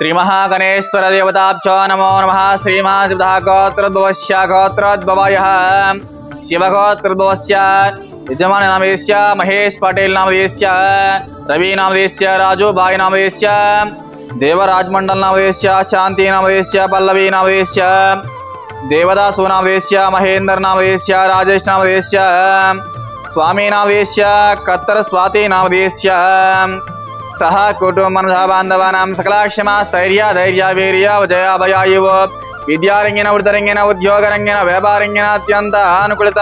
श्रीमहागणेश्वरदेवताभ्य नमो नमः। श्रीमहाशिवः गोत्रद्भवस्य गोत्रद्भवयः शिवगोत्रद्भवस्य यजमाननामदेस्य महेश पटेल नामदेस्य रवि नामदेस्य राजूभाई नामदेस्य देवराजमण्डल नामदेस्य शान्ति नामदेस्य पल्लवी नामदेस्य राजेश नामदेस्य स्वामी नामदेस्य स्वाति సహ కుటుంబ బాంధవానాం సకలాక్షమా స్థైర్య ధైర్య వీర్య జయ భయాయువ. విద్యారంగిన వృద్ధరంగిన ఉద్యోగరంగిన వ్యాపారంగిన అత్యంత అనుకూలత.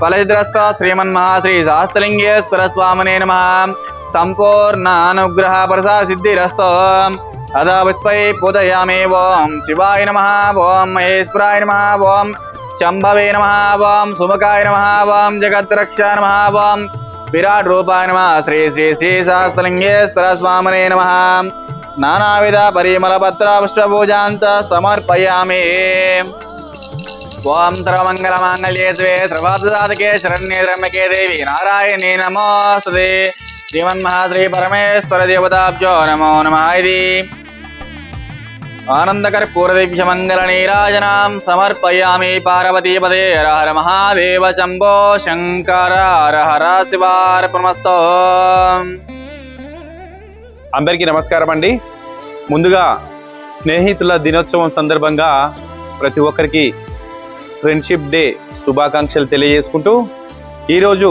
ఫలసిద్రస్త శ్రీమన్మహాశ్రీ శాస్త్రలింగేశ్వర స్వామినే నమ. సంపూర్ణ అనుగ్రహ ప్రసా సిద్ధిరస్తో అదా పుష్పై పూజయామి ఓం శివాయ నమ ఓం మహేశ్వరాయ నమ ఓం శంభవే నమ ఓం సుముఖాయ నమ ఓం జగద్రక్ష నమ ఓం విరాట్ రూపాయ నమ. శ్రీ శ్రీ శ్రీ శాస్త్రలింగేశ్వర స్వామినే నమ. నానావిధ పరిమళ పత్ర పుష్పపూజాంత సమర్పయామి. ఓం సర్వమంగళ మాంగళ్యే శివే సర్వార్థసాధకే శరణ్యే త్రమ్యకే దేవి నారాయణీ నమోస్తుతే శ్రీమన్మహాశ్రీ పరమేశ్వర దేవతాభ్యో నమో నమ ఇది. ఆనందకర పూర్వదిభ్య మంగళ నీరాజనాం సమర్పయామి పార్వతీ పదే హర హర మహాదేవ శంభో శంకర హర హర శివార్పణమస్తో. అందరికీ నమస్కారం అండి. ముందుగా స్నేహితుల దినోత్సవం సందర్భంగా ప్రతి ఒక్కరికి ఫ్రెండ్షిప్ డే శుభాకాంక్షలు తెలియజేసుకుంటూ ఈరోజు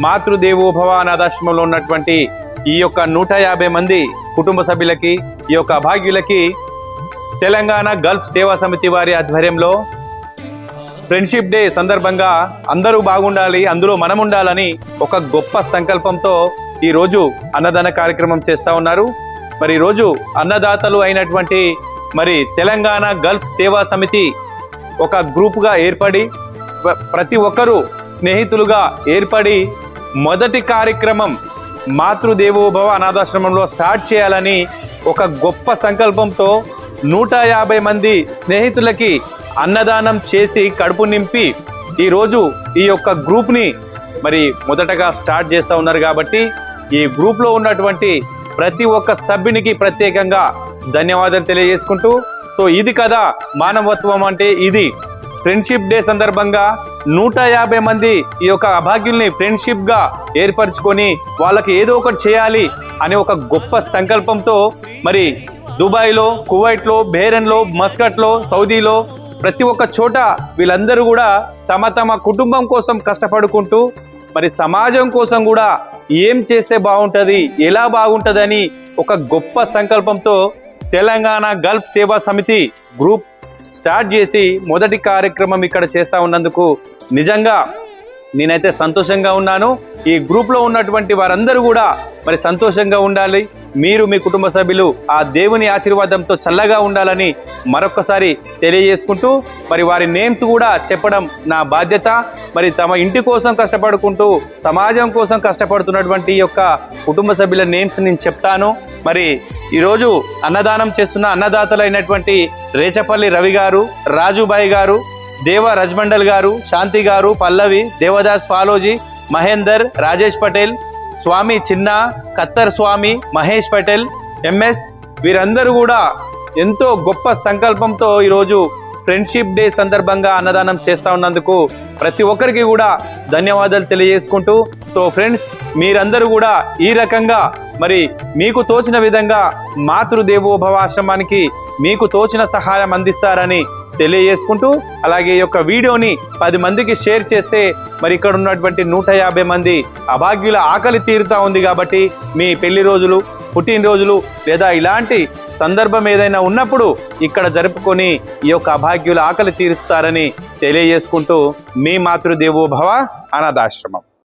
మాతృదేవోభవ అనాథాశ్రమంలో ఉన్నటువంటి ఈ యొక్క నూట యాభై మంది కుటుంబ సభ్యులకి ఈ యొక్క అభాగ్యులకి తెలంగాణ గల్ఫ్ సేవా సమితి వారి ఆధ్వర్యంలో ఫ్రెండ్షిప్ డే సందర్భంగా అందరూ బాగుండాలి అందులో మనం ఉండాలని ఒక గొప్ప సంకల్పంతో ఈరోజు అన్నదాన కార్యక్రమం చేస్తూ ఉన్నారు. మరి ఈరోజు అన్నదాతలు అయినటువంటి మరి తెలంగాణ గల్ఫ్ సేవా సమితి ఒక గ్రూపుగా ఏర్పడి ప్రతి ఒక్కరూ స్నేహితులుగా ఏర్పడి మొదటి కార్యక్రమం మాతృదేవోభవ అనాథాశ్రమంలో స్టార్ట్ చేయాలని ఒక గొప్ప సంకల్పంతో నూట యాభై మంది స్నేహితులకి అన్నదానం చేసి కడుపు నింపి ఈరోజు ఈ యొక్క గ్రూప్ని మరి మొదటగా స్టార్ట్ చేస్తూ ఉన్నారు కాబట్టి ఈ గ్రూప్లో ఉన్నటువంటి ప్రతి ఒక్క సభ్యునికి ప్రత్యేకంగా ధన్యవాదాలు తెలియజేసుకుంటూ సో ఇది కదా మానవత్వం అంటే ఇది. ఫ్రెండ్షిప్ డే సందర్భంగా నూట యాభై మంది ఈ యొక్క అభాగ్యుల్ని ఫ్రెండ్షిప్గా ఏర్పరచుకొని వాళ్ళకి ఏదో ఒకటి చేయాలి అనే ఒక గొప్ప సంకల్పంతో మరి దుబాయ్లో కువైట్లో బేరన్లో మస్కట్లో సౌదీలో ప్రతి ఒక్క చోట వీళ్ళందరూ కూడా తమ తమ కుటుంబం కోసం కష్టపడుకుంటూ మరి సమాజం కోసం కూడా ఏం చేస్తే బాగుంటుంది ఎలా బాగుంటుందని ఒక గొప్ప సంకల్పంతో తెలంగాణ గల్ఫ్ సేవా సమితి గ్రూప్ స్టార్ట్ చేసి మొదటి కార్యక్రమం ఇక్కడ చేస్తా ఉన్నందుకు నిజంగా నేనైతే సంతోషంగా ఉన్నాను. ఈ గ్రూప్లో ఉన్నటువంటి వారందరూ కూడా మరి సంతోషంగా ఉండాలి. మీరు మీ కుటుంబ సభ్యులు ఆ దేవుని ఆశీర్వాదంతో చల్లగా ఉండాలని మరొక్కసారి తెలియజేసుకుంటూ మరి వారి నేమ్స్ కూడా చెప్పడం నా బాధ్యత. మరి తమ ఇంటి కోసం కష్టపడుకుంటూ సమాజం కోసం కష్టపడుతున్నటువంటి యొక్క కుటుంబ సభ్యుల నేమ్స్ నేను చెప్తాను. మరి ఈరోజు అన్నదానం చేస్తున్న అన్నదాతలైనటువంటి రేచపల్లి రవి గారు రాజుబాయి గారు దేవ రజ్మండల్ గారు శాంతి గారు పల్లవి దేవదాస్ పాలోజీ మహేందర్ రాజేష్ పటేల్ స్వామి చిన్న కత్తర్ స్వామి మహేష్ పటేల్ ఎంఎస్ వీరందరూ కూడా ఎంతో గొప్ప సంకల్పంతో ఈరోజు ఫ్రెండ్షిప్ డే సందర్భంగా అన్నదానం చేస్తా ఉన్నందుకు ప్రతి ఒక్కరికి కూడా ధన్యవాదాలు తెలియజేసుకుంటూ సో ఫ్రెండ్స్ మీరందరూ కూడా ఈ రకంగా మరి మీకు తోచిన విధంగా మాతృదేవోభవ ఆశ్రమానికి మీకు తోచిన సహాయం అందిస్తారని తెలియజేసుకుంటూ అలాగే ఈ యొక్క వీడియోని పది మందికి షేర్ చేస్తే మరి ఇక్కడ ఉన్నటువంటి నూట యాభై మంది అభాగ్యుల ఆకలి తీరుతా ఉంది కాబట్టి మీ పెళ్ళి రోజులు పుట్టినరోజులు లేదా ఇలాంటి సందర్భం ఏదైనా ఉన్నప్పుడు ఇక్కడ జరుపుకొని ఈ యొక్క అభాగ్యుల ఆకలి తీరుస్తారని తెలియజేసుకుంటూ మీ మాతృదేవోభవ అనాథాశ్రమం.